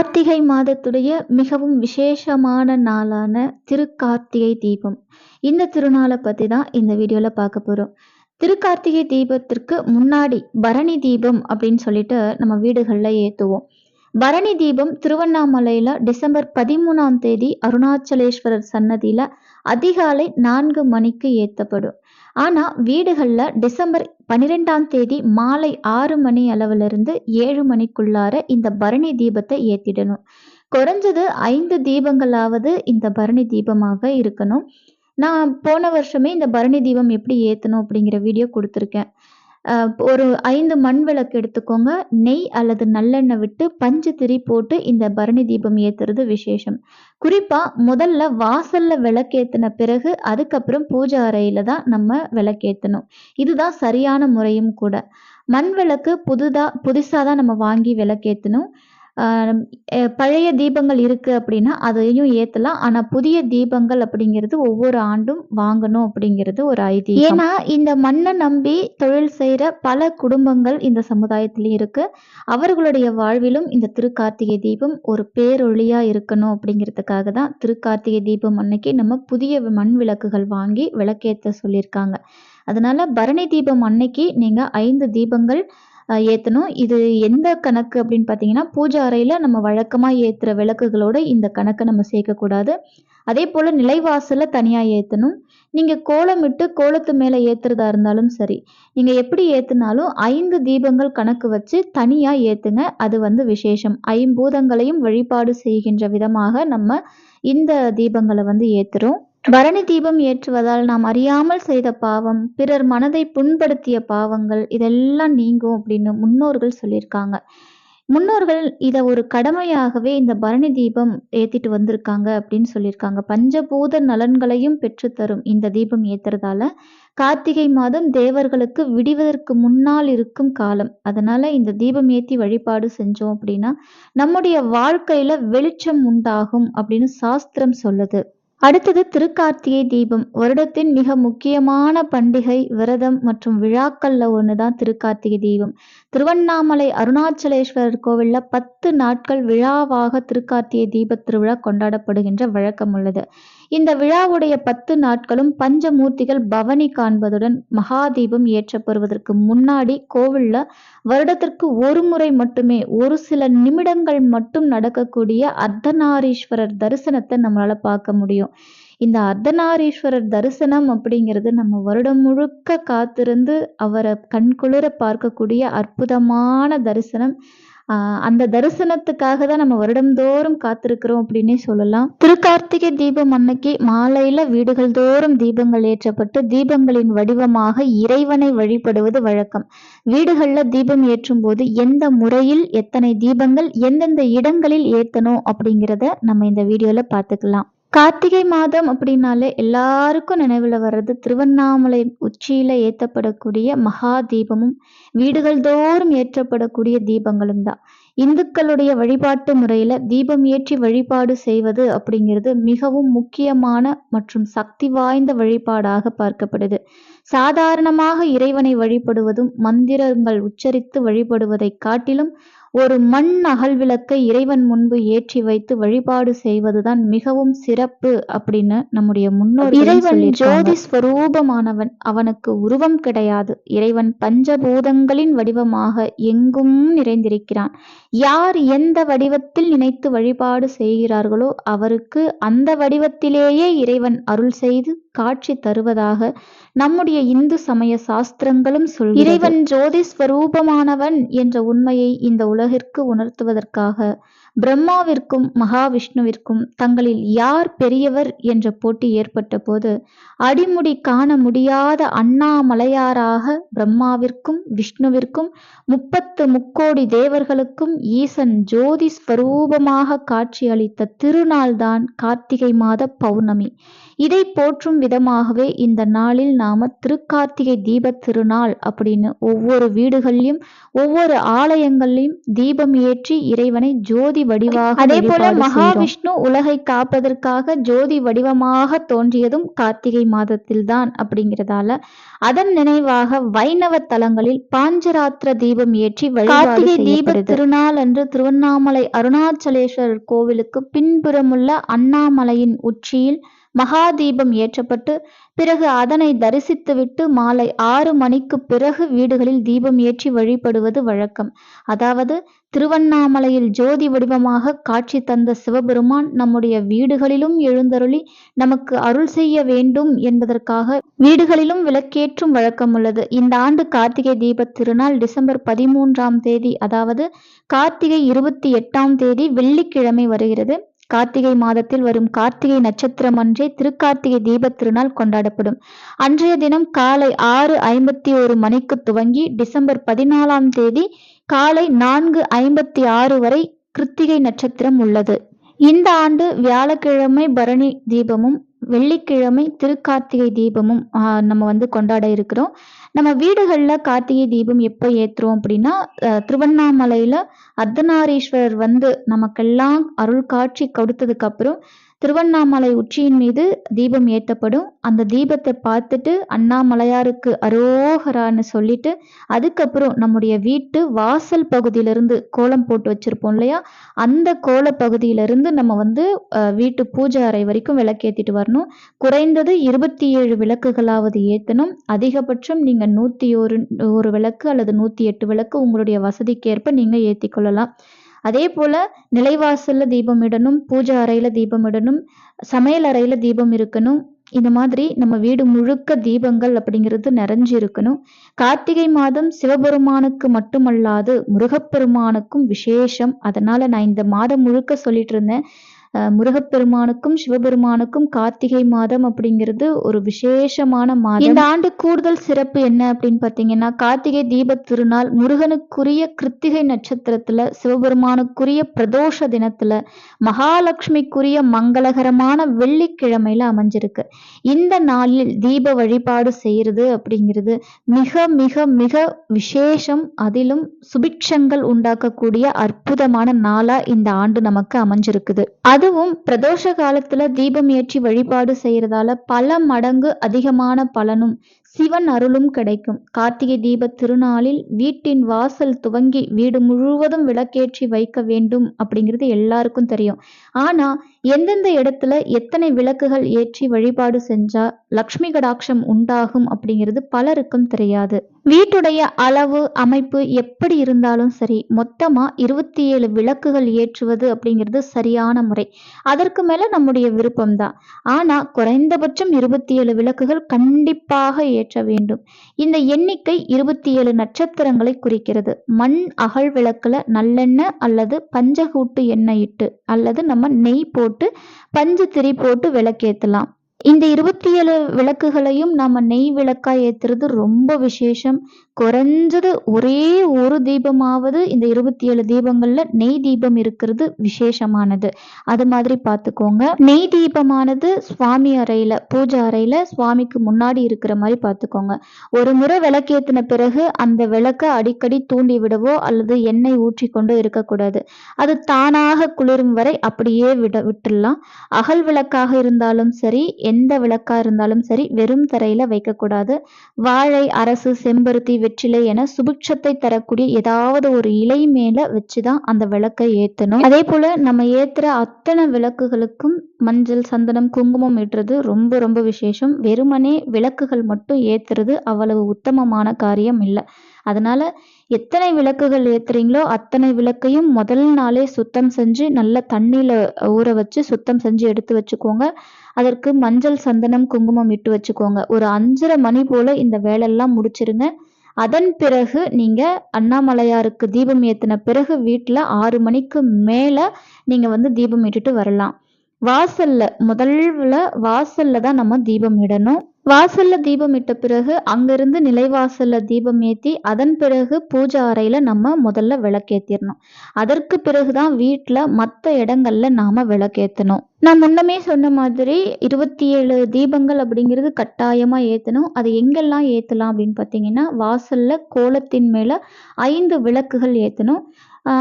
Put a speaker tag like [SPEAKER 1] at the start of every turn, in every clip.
[SPEAKER 1] கார்த்திகை மாதத்துடைய மிகவும் விசேஷமான நாளான திருக்கார்த்திகை தீபம். இந்த திருநாளை பற்றி தான் இந்த வீடியோவில் பார்க்க போகிறோம் திருக்கார்த்திகை தீபத்திற்கு முன்னாடி பரணி தீபம் அப்படின்னு சொல்லிட்டு நம்ம வீடுகளில் ஏற்றுவோம் பரணி தீபம் திருவண்ணாமலையில் டிசம்பர் பதிமூணாம் தேதி அருணாச்சலேஸ்வரர் சன்னதியில் அதிகாலை நான்கு மணிக்கு ஏற்றப்படும் ஆனால் வீடுகளில் டிசம்பர் பன்னிரெண்டாம் தேதி மாலை ஆறு மணி அளவிலிருந்து ஏழு மணிக்குள்ளார இந்த பரணி தீபத்தை ஏற்றிடணும் குறைஞ்சது ஐந்து தீபங்களாவது இந்த பரணி தீபமாக இருக்கணும். நான் போன வருஷமே இந்த பரணி தீபம் எப்படி ஏற்றணும் அப்படிங்கிற வீடியோ கொடுத்துருக்கேன். ஒரு ஐந்து மண் விளக்கு எடுத்துக்கோங்க. நெய் அல்லது நல்லெண்ணெய் விட்டு பஞ்சு திரி போட்டு இந்த பரணி தீபம் ஏற்றுறது விசேஷம். குறிப்பாக முதல்ல வாசலில் விளக்கேற்றின பிறகு அதுக்கப்புறம் பூஜை அறையில் தான் நம்ம விளக்கேற்றணும் இதுதான் சரியான முறையும் கூட. மண் விளக்கு புதுதாக புதுசாக தான் நம்ம வாங்கி விளக்கேற்றணும் பழைய தீபங்கள் இருக்குது அப்படின்னா அதையும் ஏற்றலாம் ஆனால் புதிய தீபங்கள் அப்படிங்கிறது ஒவ்வொரு ஆண்டும் வாங்கணும் அப்படிங்கிறது ஒரு ஐதீகம். ஏன்னா இந்த மண்ணை நம்பி தொழில் செய்கிற பல குடும்பங்கள் இந்த சமுதாயத்திலையும் இருக்குது அவர்களுடைய வாழ்விலும் இந்த திருக்கார்த்திகை தீபம் ஒரு பேரொழியாக இருக்கணும் அப்படிங்கிறதுக்காக தான் திருக்கார்த்திகை தீபம் அன்னைக்கு நம்ம புதிய மண் விளக்குகள் வாங்கி விளக்கேற்ற சொல்லியிருக்காங்க. அதனால பரணி தீபம் அன்னைக்கு நீங்கள் ஐந்து தீபங்கள் ஏற்றணும் இது எந்த கணக்கு அப்படின்னு பார்த்தீங்கன்னா பூஜை அறையில் நம்ம வழக்கமாக ஏற்றுற விளக்குகளோட இந்த கணக்கை நம்ம சேர்க்கக்கூடாது. அதே போல் நிலைவாசலில் தனியாக ஏற்றணும் நீங்கள் கோலமிட்டு கோலத்து மேலே ஏற்றுறதா இருந்தாலும் சரி நீங்கள் எப்படி ஏற்றுனாலும் ஐந்து தீபங்கள் கணக்கு வச்சு தனியாக ஏற்றுங்க அது வந்து விசேஷம். ஐம்பூதங்களையும் வழிபாடு செய்கின்ற விதமாக நம்ம இந்த தீபங்களை வந்து ஏற்றுறோம் பரணி தீபம் ஏற்றுவதால் நாம் அறியாமல் செய்த பாவம் பிறர் மனதை புண்படுத்திய பாவங்கள் இதெல்லாம் நீங்கும் அப்படின்னு முன்னோர்கள் சொல்லியிருக்காங்க. முன்னோர்கள் இதை ஒரு கடமையாகவே இந்த பரணி தீபம் ஏத்திட்டு வந்திருக்காங்க அப்படின்னு சொல்லியிருக்காங்க. பஞ்சபூத நலன்களையும் பெற்றுத்தரும் இந்த தீபம் ஏத்துறதால. கார்த்திகை மாதம் தேவர்களுக்கு விடுவதற்கு முன்னால் இருக்கும் காலம். அதனால இந்த தீபம் ஏத்தி வழிபாடு செஞ்சோம் அப்படின்னா நம்முடைய வாழ்க்கையில வெளிச்சம் உண்டாகும் அப்படின்னு சாஸ்திரம் சொல்லுது. அடுத்தது திருக்கார்த்திகை தீபம். வருடத்தின் மிக முக்கியமான பண்டிகை விரதம் மற்றும் விழாக்கள்ல ஒண்ணுதான் திருக்கார்த்திகை தீபம். திருவண்ணாமலை அருணாச்சலேஸ்வரர் கோவில்ல பத்து நாட்கள் விழாவாக திருக்கார்த்திகை தீபத் திருவிழா கொண்டாடப்படுகின்ற வழக்கம் உள்ளது. இந்த விழாவுடைய பத்து நாட்களும் பஞ்சமூர்த்திகள் பவனி காண்பதுடன் மகாதீபம் ஏற்றப்படுவதற்கு முன்னாடி கோவில்ல வருடத்திற்கு ஒரு முறை மட்டுமே ஒரு சில நிமிடங்கள் மட்டும் நடக்கக்கூடிய அர்த்தநாரீஸ்வரர் தரிசனத்தை நம்மளால பார்க்க முடியும். இந்த அர்த்தநாரீஸ்வரர் தரிசனம் அப்படிங்கிறது நம்ம வருடம் முழுக்க காத்திருந்து அவரை கண்குளிர பார்க்கக்கூடிய அற்புதமான தரிசனம். அந்த தரிசனத்துக்காக தான் நம்ம வருடம்தோறும் காத்திருக்கிறோம் அப்படின்னே சொல்லலாம். திருக்கார்த்திகை தீபம் அன்னைக்கு மாலையில வீடுகள் தோறும் தீபங்கள் ஏற்றப்பட்டு தீபங்களின் வடிவமாக இறைவனை வழிபடுவது வழக்கம். வீடுகள்ல தீபம் ஏற்றும் போது எந்த முறையில் எத்தனை தீபங்கள் எந்தெந்த இடங்களில் ஏத்தணும் அப்படிங்கிறத நம்ம இந்த வீடியோல பார்த்துக்கலாம். கார்த்திகை மாதம் அப்படின்னாலே எல்லாருக்கும் நினைவில் வர்றது திருவண்ணாமலை உச்சியில் ஏற்றப்படக்கூடிய மகா தீபமும் வீடுகள் தோறும் ஏற்றப்படக்கூடிய தீபங்களும் தான். இந்துக்களுடைய வழிபாட்டு முறையில் தீபம் ஏற்றி வழிபாடு செய்வது அப்படிங்கிறது மிகவும் முக்கியமான மற்றும் சக்தி வாய்ந்த வழிபாடாக பார்க்கப்படுது. சாதாரணமாக இறைவனை வழிபடுவதும் மந்திரங்கள் உச்சரித்து வழிபடுவதை காட்டிலும் ஒரு மண் அகல் விளக்கை இறைவன் முன்பு ஏற்றி வைத்து வழிபாடு செய்வதுதான் மிகவும் சிறப்பு அப்படின்னு நம்முடைய முன்னோர் இறைவன் ஜோதி ஸ்வரூபமானவன் அவனுக்கு உருவம் கிடையாது. இறைவன் பஞ்சபூதங்களின் வடிவமாக எங்கும் நிறைந்திருக்கிறான். யார் எந்த வடிவத்தில் நினைத்து வழிபாடு செய்கிறார்களோ அவருக்கு அந்த வடிவத்திலேயே இறைவன் அருள் செய்து காட்சி தருவதாக நம்முடைய இந்து சமய சாஸ்திரங்களும் சொல் இறைவன் ஜோதி ஸ்வரூபமானவன் என்ற உண்மையை இந்த உலகிற்கு உணர்த்துவதற்காக பிரம்மாவிற்கும் மகாவிஷ்ணுவிற்கும் தங்களில் யார் பெரியவர் என்ற போட்டி ஏற்பட்ட போது அடிமுடி காண முடியாத அண்ணாமலையாராக பிரம்மாவிற்கும் விஷ்ணுவிற்கும் முப்பத்து முக்கோடி தேவர்களுக்கும் ஈசன் ஜோதி ஸ்வரூபமாக காட்சியளித்த திருநாள்தான் கார்த்திகை மாத பௌர்ணமி. இதை போற்றும் விதமாகவே இந்த நாளில் நாம திருக்கார்த்திகை தீப திருநாள் அப்படின்னு ஒவ்வொரு வீடுகள்லயும் ஒவ்வொரு ஆலயங்கள்லயும் தீபம் ஏற்றி இறைவனை ஜோதி வடிவாக அதே போல மகாவிஷ்ணு உலகை காப்பதற்காக ஜோதி வடிவமாக தோன்றியதும் கார்த்திகை மாதத்தில்தான் அப்படிங்கிறதால அதன் நினைவாக வைணவ தலங்களில் பாஞ்சராத்திர தீபம் ஏற்றி கார்த்திகை தீப திருநாள் அன்று திருவண்ணாமலை அருணாச்சலேஸ்வரர் கோவிலுக்கு பின்புறமுள்ள அண்ணாமலையின் உச்சியில் மகாதீபம் ஏற்றப்பட்டு பிறகு அதனை தரிசித்துவிட்டு மாலை ஆறு மணிக்கு பிறகு வீடுகளில் தீபம் ஏற்றி வழிபடுவது வழக்கம். அதாவது திருவண்ணாமலையில் ஜோதி வடிவமாக காட்சி தந்த சிவபெருமான் நம்முடைய வீடுகளிலும் எழுந்தருளி நமக்கு அருள் செய்ய வேண்டும் என்பதற்காக வீடுகளிலும் விளக்கேற்றும் வழக்கம் உள்ளது இந்த ஆண்டு கார்த்திகை தீப திருநாள் டிசம்பர் பதிமூன்றாம் தேதி அதாவது கார்த்திகை இருபத்தி எட்டாம் தேதி வெள்ளிக்கிழமை வருகிறது. கார்த்திகை மாதத்தில் வரும் கார்த்திகை நட்சத்திரம் அன்றே திருக்கார்த்திகை தீபத் திருநாள் கொண்டாடப்படும். அன்றைய தினம் காலை ஆறு ஐம்பத்தி ஒரு மணிக்கு துவங்கி டிசம்பர் பதினாலாம் தேதி காலை நான்கு ஐம்பத்தி ஆறு வரை கிருத்திகை நட்சத்திரம் உள்ளது. இந்த ஆண்டு வியாழக்கிழமை பரணி தீபமும் வெள்ளிக்கிழமை திருக்கார்த்திகை தீபமும் நம்ம வந்து கொண்டாட இருக்கிறோம். நம்ம வீடுகளில் கார்த்திகை தீபம் எப்போ ஏற்றுறோம் அப்படின்னா திருவண்ணாமலையில் அர்த்தநாரீஸ்வரர் வந்து நமக்கெல்லாம் அருள் காட்சி கொடுத்ததுக்கப்புறம் திருவண்ணாமலை உச்சியின் மீது தீபம் ஏற்றப்படும் அந்த தீபத்தை பார்த்துட்டு அண்ணாமலையாருக்கு அரோகரான்னு சொல்லிட்டு அதுக்கப்புறம் நம்முடைய வீட்டு வாசல் பகுதியிலிருந்து கோலம் போட்டு வச்சிருப்போம் இல்லையா? அந்த கோல பகுதியிலிருந்து நம்ம வந்து வீட்டு பூஜை அறை வரைக்கும் விளக்கேற்றிட்டு வரணும். குறைந்தது இருபத்தி ஏழு விளக்குகளாவது ஏற்றணும் அதிகபட்சம் நீங்கள் நூற்றி ஒரு ஒரு விளக்கு அல்லது நூற்றி எட்டு விளக்கு உங்களுடைய வசதிக்கேற்ப நீங்கள் ஏற்றி கொள்ளலாம். அதே போல் நிலைவாசலில் தீபம் இடணும் பூஜை அறையில் தீபம் இடணும் சமையல் அறையில் தீபம் இருக்கணும். இந்த மாதிரி நம்ம வீடு முழுக்க தீபங்கள் அப்படிங்கிறது நிறைஞ்சு இருக்கணும். கார்த்திகை மாதம் சிவபெருமானுக்கு மட்டுமல்லாது முருகப்பெருமானுக்கும் விசேஷம். அதனால நான் இந்த மாதம் முழுக்க சொல்லிட்டு இருந்தேன். முருகப்பெருமானுக்கும் சிவபெருமானுக்கும் கார்த்திகை மாதம் அப்படிங்கிறது ஒரு விசேஷமான மாதம். இந்த ஆண்டு கூடுதல் சிறப்பு என்ன அப்படின்னு பார்த்தீங்கன்னா கார்த்திகை தீப திருநாள் முருகனுக்குரிய கிருத்திகை நட்சத்திரத்துல சிவபெருமானுக்குரிய பிரதோஷ தினத்துல மகாலட்சுமிக்குரிய மங்களகரமான வெள்ளிக்கிழமையில அமைஞ்சிருக்கு. இந்த நாளில் தீப வழிபாடு செய்யறது அப்படிங்கிறது மிக மிக மிக விசேஷம். அதிலும் சுபிக்ஷங்கள் உண்டாக்கக்கூடிய அற்புதமான நாளா இந்த ஆண்டு நமக்கு அமைஞ்சிருக்குது. அதுவும் பிரதோஷ காலத்துல தீபம் ஏற்றி வழிபாடு செய்யறதால பல மடங்கு அதிகமான பலனும் சிவன் அருளும் கிடைக்கும். கார்த்திகை தீப திருநாளில் வீட்டின் வாசல் துவங்கி வீடு முழுவதும் விளக்கேற்றி வைக்க வேண்டும் அப்படிங்கிறது எல்லாருக்கும் தெரியும். ஆனா எந்தெந்த இடத்துல எத்தனை விளக்குகள் ஏற்றி வழிபாடு செஞ்சா லக்ஷ்மி கடாட்சம் உண்டாகும் அப்படிங்கிறது பலருக்கும் தெரியாது. வீட்டுடைய அளவு அமைப்பு எப்படி இருந்தாலும் சரி மொத்தமா இருபத்தி ஏழு விளக்குகள் ஏற்றுவது அப்படிங்கிறது சரியான முறை. அதற்கு மேல நம்முடைய விருப்பம்தான். ஆனா குறைந்தபட்சம் இருபத்தி ஏழு விளக்குகள் கண்டிப்பாக ஏற்ற வேண்டும். இந்த எண்ணிக்கை இருபத்தி ஏழு நட்சத்திரங்களை குறிக்கிறது. மண் அகல் விளக்குல நல்லெண்ணெய் அல்லது பஞ்சகூட்டு எண்ணெய் இட்டு அல்லது நம்ம நெய் போட்டு பஞ்சு திரி போட்டு விளக்கேற்றலாம் இந்த இருபத்தி ஏழு விளக்குகளையும் நம்ம நெய் விளக்கா ஏத்துறது ரொம்ப விசேஷம். குறைஞ்சது ஒரே ஒரு தீபமாவது இந்த இருபத்தி ஏழு தீபங்கள்ல நெய் தீபம் இருக்கிறது விசேஷமானது. அது மாதிரி பார்த்துக்கோங்க. நெய் தீபமானது சுவாமி அறையில பூஜை அறையில சுவாமிக்கு முன்னாடி இருக்கிற மாதிரி பார்த்துக்கோங்க. ஒரு முறை விளக்கேற்றின பிறகு அந்த விளக்கை அடிக்கடி தூண்டி விடவோ அல்லது எண்ணெய் ஊற்றி கொண்டு இருக்கக்கூடாது. அது தானாக குளிரும் வரை அப்படியே விட விட்டுடலாம். அகல் விளக்காக இருந்தாலும் சரி எந்த விளக்கா இருந்தாலும் சரி வெறும் தரையில வைக்கக்கூடாது. வாழை அரசு செம்பருத்தி வெற்றிலை என சுபிக்ஷத்தை தரக்கூடிய ஏதாவது ஒரு இலை மேல வச்சுதான் அந்த விளக்கை ஏத்தணும். அதே போல நம்ம ஏத்துற அத்தனை விளக்குகளுக்கும் மஞ்சள் சந்தனம் குங்குமம் ஏற்றுறது ரொம்ப ரொம்ப விசேஷம். வெறுமனே விளக்குகள் மட்டும் ஏத்துறது அவ்வளவு உத்தமமான காரியம் இல்லை. அதனால எத்தனை விளக்குகள் ஏத்துறீங்களோ அத்தனை விளக்கையும் முதல் நாளே சுத்தம் செஞ்சு நல்ல தண்ணியில ஊற வச்சு சுத்தம் செஞ்சு எடுத்து வச்சுக்கோங்க. அதற்கு மஞ்சள் சந்தனம் குங்குமம் இட்டு வச்சுக்கோங்க. ஒரு அஞ்சரை மணி போல இந்த வேலையெல்லாம் முடிச்சிருங்க. அதன் பிறகு நீங்கள் அண்ணாமலையாருக்கு தீபம் ஏத்தின பிறகு வீட்டில் ஆறு மணிக்கு மேலே நீங்கள் வந்து தீபம் ஏற்றிட்டு வரலாம். வாசல்ல முதல்ல வாசல்ல தான் நம்ம தீபம் இடணும். வாசல்ல தீபம் இட்ட பிறகு அங்கிருந்து நிலைவாசல்ல தீபம் ஏற்றி அதன் பிறகு பூஜை அறையில நம்ம முதல்ல விளக்கேற்றிடணும் அதற்கு பிறகுதான் வீட்டில் மற்ற இடங்கள்ல நாம விளக்கேற்றணும் நான் முன்னமே சொன்ன மாதிரி இருபத்தி ஏழு தீபங்கள் அப்படிங்கிறது கட்டாயமாக ஏற்றணும் அது எங்கெல்லாம் ஏற்றலாம் அப்படின்னு பார்த்தீங்கன்னா வாசல்ல கோலத்தின் மேலே ஐந்து விளக்குகள் ஏற்றணும்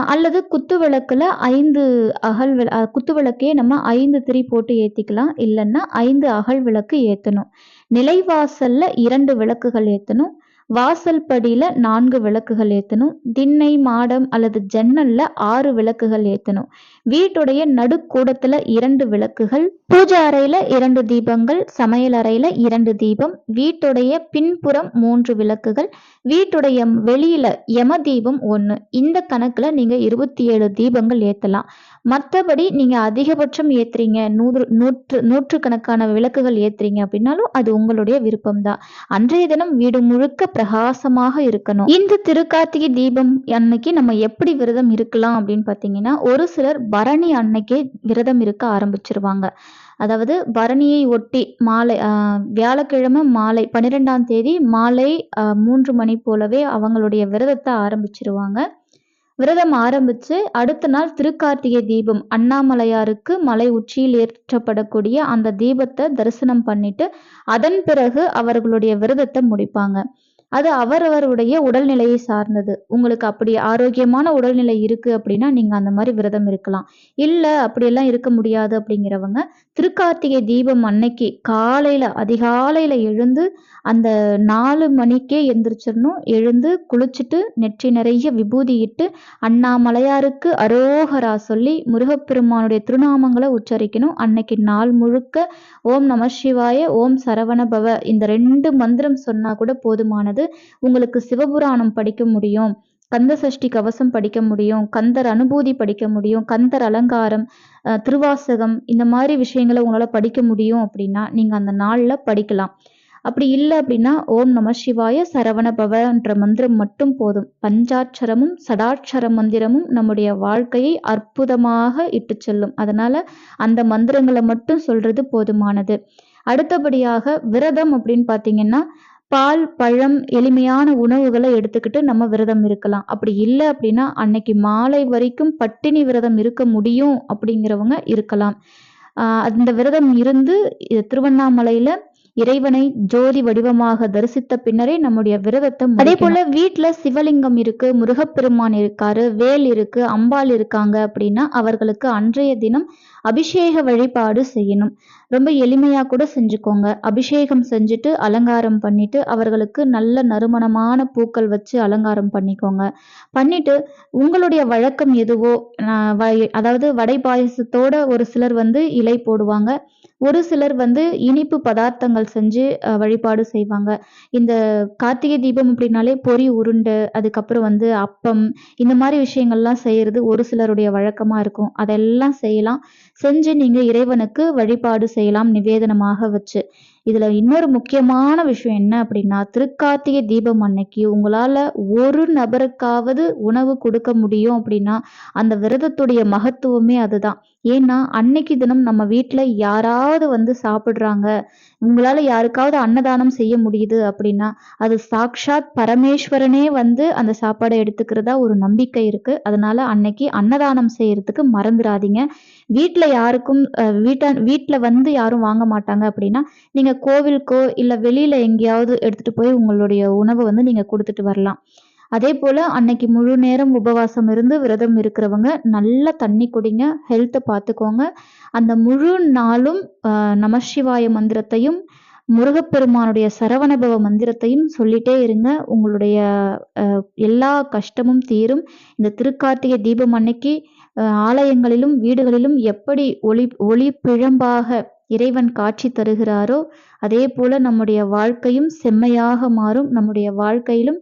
[SPEAKER 1] அல்லது குத்து விளக்கில் ஐந்து அகல் விள குத்து விளக்கே நம்ம ஐந்து திரி போட்டு ஏற்றிக்கலாம் இல்லைன்னா ஐந்து அகல் விளக்கு ஏற்றணும் நிலைவாசலில் இரண்டு விளக்குகள் ஏற்றணும் வாசல் படியில நான்கு விளக்குகள் ஏற்றணும் திண்ணை மாடம் அல்லது ஜன்னல்ல ஆறு விளக்குகள் ஏற்றணும் வீட்டுடைய நடுக்கூடத்துல இரண்டு விளக்குகள் பூஜை அறையில இரண்டு தீபங்கள் சமையல் அறையில இரண்டு தீபம் வீட்டுடைய பின்புறம் மூன்று விளக்குகள் வீட்டுடைய வெளியில யம தீபம் ஒன்று இந்த கணக்குல நீங்க இருபத்தி ஏழு தீபங்கள் ஏற்றலாம் மற்றபடி நீங்கள் அதிகபட்சம் ஏத்துறீங்க. நூறு நூற்று நூற்றுக்கணக்கான விளக்குகள் ஏற்றுறீங்க அப்படின்னாலும் அது உங்களுடைய விருப்பம் தான் அன்றைய தினம் வீடு முழுக்க பிரகாசமாக இருக்கணும். இந்த திருக்கார்த்திகை தீபம் அன்னைக்கு நம்ம எப்படி விரதம் இருக்கலாம் அப்படின்னு பார்த்தீங்கன்னா ஒரு சிலர் பரணி அன்னைக்கே விரதம் இருக்க ஆரம்பிச்சிருவாங்க. அதாவது பரணியை ஒட்டி மாலை வியாழக்கிழமை மாலை பன்னிரெண்டாம் தேதி மாலை மூன்று மணி போலவே அவங்களுடைய விரதத்தை ஆரம்பிச்சிருவாங்க. விரதம் ஆரம்பிச்சு அடுத்த நாள் திருக்கார்த்திகை தீபம் அண்ணாமலையாருக்கு மலை உச்சியில் ஏற்றப்படக்கூடிய அந்த தீபத்தை தரிசனம் பண்ணிட்டு அதன் பிறகு அவர்களுடைய விரதத்தை முடிப்பாங்க. அது அவரவருடைய உடல்நிலையை சார்ந்தது. உங்களுக்கு அப்படி ஆரோக்கியமான உடல்நிலை இருக்கு அப்படின்னா நீங்க அந்த மாதிரி விரதம் இருக்கலாம். இல்ல அப்படியெல்லாம் இருக்க முடியாது அப்படிங்கிறவங்க திருக்கார்த்திகை தீபம் அன்னைக்கு காலையில அதிகாலையில எழுந்து அந்த நாலு மணிக்கே எந்திரிச்சிடணும். எழுந்து குளிச்சுட்டு நெற்றி நிறைய விபூதி இட்டு அண்ணாமலையாருக்கு அரோகரா சொல்லி முருகப்பெருமானுடைய திருநாமங்களை உச்சரிக்கணும். அன்னைக்கு நாள் முழுக்க ஓம் நம சிவாய ஓம் சரவண பவ. இந்த ரெண்டு மந்திரம் சொன்னா கூட போதுமானது. போது உங்களுக்கு சிவபுராணம் படிக்க முடியும் கந்த சஷ்டி கவசம் படிக்க முடியும் கந்தர் அனுபூதி படிக்க முடியும் கந்தர் அலங்காரம் திருவாசகம் இந்த மாதிரி விஷயங்களை உங்களால் படிக்க முடியும் அப்படின்னா நீங்கள் அந்த நாளில் படிக்கலாம். அப்படி இல்லை அப்படின்னா ஓம் நம சிவாய சரவண பவன்ற மந்திரம் மட்டும் போதும். பஞ்சாட்சரமும் சடாட்சர மந்திரமும் நம்முடைய வாழ்க்கையை அற்புதமாக இட்டு செல்லும். அதனால அந்த மந்திரங்களை மட்டும் சொல்றது போதுமானது. அடுத்தபடியாக விரதம் அப்படின்னு பார்த்தீங்கன்னா பால் பழம் எளிமையான உணவுகளை எடுத்துக்கிட்டு நம்ம விரதம் இருக்கலாம். அப்படி இல்லை அப்படின்னா அன்னைக்கு மாலை வரைக்கும் பட்டினி விரதம் இருக்க முடியும் அப்படிங்கிறவங்க இருக்கலாம். அந்த விரதம் இருந்து திருவண்ணாமலையில் இறைவனை ஜோதி வடிவமாக தரிசித்த பின்னரே நம்முடைய விரதத்தை அதே போல வீட்டுல சிவலிங்கம் இருக்கு முருகப்பெருமான் இருக்காரு வேல் இருக்கு அம்பாள் இருக்காங்க அப்படின்னா அவர்களுக்கு அன்றைய தினம் அபிஷேக வழிபாடு செய்யணும். ரொம்ப எளிமையா கூட செஞ்சுக்கோங்க. அபிஷேகம் செஞ்சுட்டு அலங்காரம் பண்ணிட்டு அவர்களுக்கு நல்ல நறுமணமான பூக்கள் வச்சு அலங்காரம் பண்ணிக்கோங்க. பண்ணிட்டு உங்களுடைய வழக்கம் எதுவோ அதாவது வடை பாயசத்தோட ஒரு சிலர் வந்து இலை போடுவாங்க. ஒரு சிலர் வந்து இனிப்பு பதார்த்தங்கள் செஞ்சு வழிபாடு செய்வாங்க. இந்த கார்த்திகை தீபம் அப்படின்னாலே பொறி உருண்டை அதுக்கப்புறம் வந்து அப்பம் இந்த மாதிரி விஷயங்கள்லாம் செய்கிறது ஒரு சிலருடைய வழக்கமாக இருக்கும். அதெல்லாம் செய்யலாம். செஞ்சு நீங்கள் இறைவனுக்கு வழிபாடு செய்யலாம் நிவேதனமாக வச்சு. இதுல இன்னொரு முக்கியமான விஷயம் என்ன அப்படின்னா திருக்கார்த்திகை தீபம் அன்னைக்கு உங்களால ஒரு நபருக்காவது உணவு கொடுக்க முடியும் அப்படின்னா அந்த விரதத்துடைய மகத்துவமே அதுதான். ஏன்னா அன்னைக்கு தினம் நம்ம வீட்டுல யாராவது வந்து சாப்பிடுறாங்க உங்களால யாருக்காவது அன்னதானம் செய்ய முடியுது அப்படின்னா அது சாக்ஷாத் பரமேஸ்வரனே வந்து அந்த சாப்பாடை எடுத்துக்கிறதா ஒரு நம்பிக்கை இருக்கு. அதனால அன்னைக்கு அன்னதானம் செய்யறதுக்கு மறந்துடாதீங்க. வீட்டில் யாருக்கும் வீட்ட வீட்டில் வந்து யாரும் வாங்க மாட்டாங்க அப்படின்னா நீங்கள் கோவிலுக்கோ இல்லை வெளியில் எங்கேயாவது எடுத்துட்டு போய் உங்களுடைய உணவை வந்து நீங்கள் கொடுத்துட்டு வரலாம். அதே போல் அன்னைக்கு முழு நேரம் உபவாசம் இருந்து விரதம் இருக்கிறவங்க நல்லா தண்ணி குடிங்க ஹெல்த்தை பார்த்துக்கோங்க அந்த முழு நாளும் நமசிவாய மந்திரத்தையும் முருகப்பெருமானுடைய சரவணபவ மந்திரத்தையும் சொல்லிட்டே இருங்க. உங்களுடைய எல்லா கஷ்டமும் தீரும். இந்த திருக்கார்த்திகை தீபம் அன்னைக்கு ஆலயங்களிலும் வீடுகளிலும் எப்படி ஒளி ஒளி பிழம்பாக இறைவன் காட்சி தருகிறாரோ அதே போல நம்முடைய வாழ்க்கையும் செம்மையாக மாறும். நம்முடைய வாழ்க்கையிலும்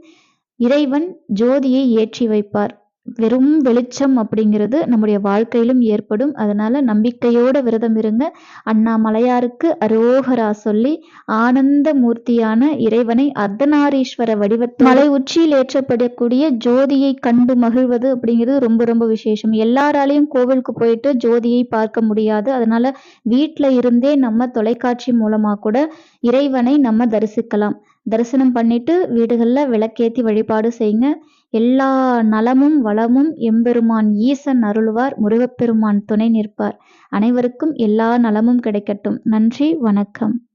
[SPEAKER 1] இறைவன் ஜோதியை ஏற்றி வைப்பார். வெறும் வெளிச்சம் அப்படிங்கிறது நம்முடைய வாழ்க்கையிலும் ஏற்படும். அதனால நம்பிக்கையோட விரதம் இருங்க. அண்ணாமலையாருக்கு அரோகரா சொல்லி ஆனந்த மூர்த்தியான இறைவனை அர்த்தநாரீஸ்வர வடிவத்தில் மலை உச்சியில் ஏற்றப்படக்கூடிய ஜோதியை கண்டு மகிழ்வது அப்படிங்கிறது ரொம்ப ரொம்ப விசேஷம். எல்லாராலையும் கோவிலுக்கு போயிட்டு ஜோதியை பார்க்க முடியாது. அதனால வீட்டில் இருந்தே நம்ம தொலைக்காட்சி மூலமா கூட இறைவனை நம்ம தரிசிக்கலாம். தரிசனம் பண்ணிட்டு வீடுகளில் விளக்கேற்றி வழிபாடு செய்யுங்க. எல்லா நலமும் வளமும் எம்பெருமான் ஈசன் அருள்வார் முருகப்பெருமான் துணை நிற்பார். அனைவருக்கும் எல்லா நலமும் கிடைக்கட்டும். நன்றி வணக்கம்.